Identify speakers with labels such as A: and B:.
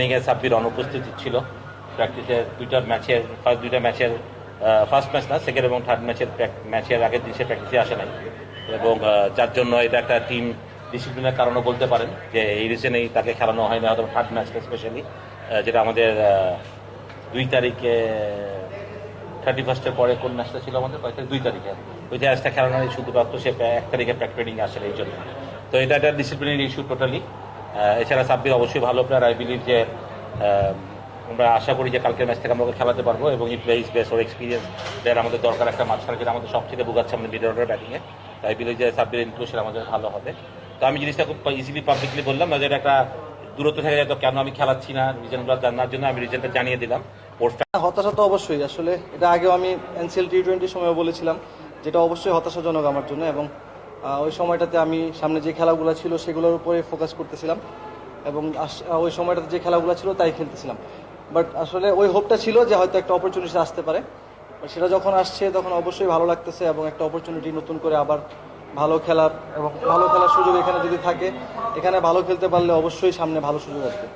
A: ট্রেনিংয়ে সাব্বির অনুপস্থিতি ছিল। প্র্যাকটিসের দুইটা ম্যাচের ফার্স্ট দুইটা ম্যাচের ফার্স্ট ম্যাচ না সেকেন্ড এবং থার্ড ম্যাচের ম্যাচের আগের দিন সে প্র্যাকটিসে আসে নাই। এবং যার জন্য এটা একটা টিম ডিসিপ্লিনের কারণও বলতে পারেন যে এই রিজনেই তাকে খেলানো হয় না হয়তো থার্ড ম্যাচটা স্পেশালি যেটা আমাদের দুই তারিখে থার্টি ফার্স্টের পরে কোন ম্যাচটা ছিল আমাদের? কয় তারিখ? দুই তারিখে। ওই যে ম্যাচটা খেলানো শুধুমাত্র সে এক তারিখে প্র্যাক ট্রেনিং আসে এই জন্য। তো এটা একটা ডিসিপ্লিনের ইস্যু টোটালি এছাড়া সাব্বির অবশ্যই ভালো প্লেয়ার আই বিলিভ যে আমরা আশা করি যে কালকের ম্যাচ থেকে আমরা খেলাতে পারব এবং ই প্লেইস বেস ওর এক্সপিরিয়েন্স প্লেয়ার আমাদের দরকার একটা মাঝখানে যেটা আমাদের সবচেয়ে ভোগাচ্ছে আমাদের মিডল অর্ডার ব্যাটিংয়ে তাই বিলিভ যে সাব্বির ইনক্লুশন আমাদের ভালো হবে। তো আমি জিনিসটা খুব ইজিলি পাবলিকলি বললাম না যে একটা দূরত্ব থেকে যেত কেন আমি খেলাচ্ছি না রিজনগুলো জানার জন্য আমি রিজনটা জানিয়ে দিলাম।
B: হতাশা তো অবশ্যই। আসলে এটা আগেও আমি এনসিএল টি টোয়েন্টির সময় বলেছিলাম, যেটা অবশ্যই হতাশাজনক আমার জন্য এবং ওই সময়টাতে আমি সামনে যে খেলাগুলো ছিল সেগুলোর উপরে ফোকাস করতেছিলাম এবং ওই সময়টাতে যে খেলাগুলো ছিল তাই খেলতেছিলাম। বাট আসলে ওই হোপটা ছিল যে হয়তো একটা অপরচুনিটি আসতে পারে। সেটা যখন আসছে, তখন অবশ্যই ভালো লাগতেছে এবং একটা অপরচুনিটি নতুন করে আবার ভালো খেলার এবং ভালো খেলার সুযোগ এখানে যদি থাকে, এখানে ভালো খেলতে পারলে অবশ্যই সামনে ভালো সুযোগ আসবে।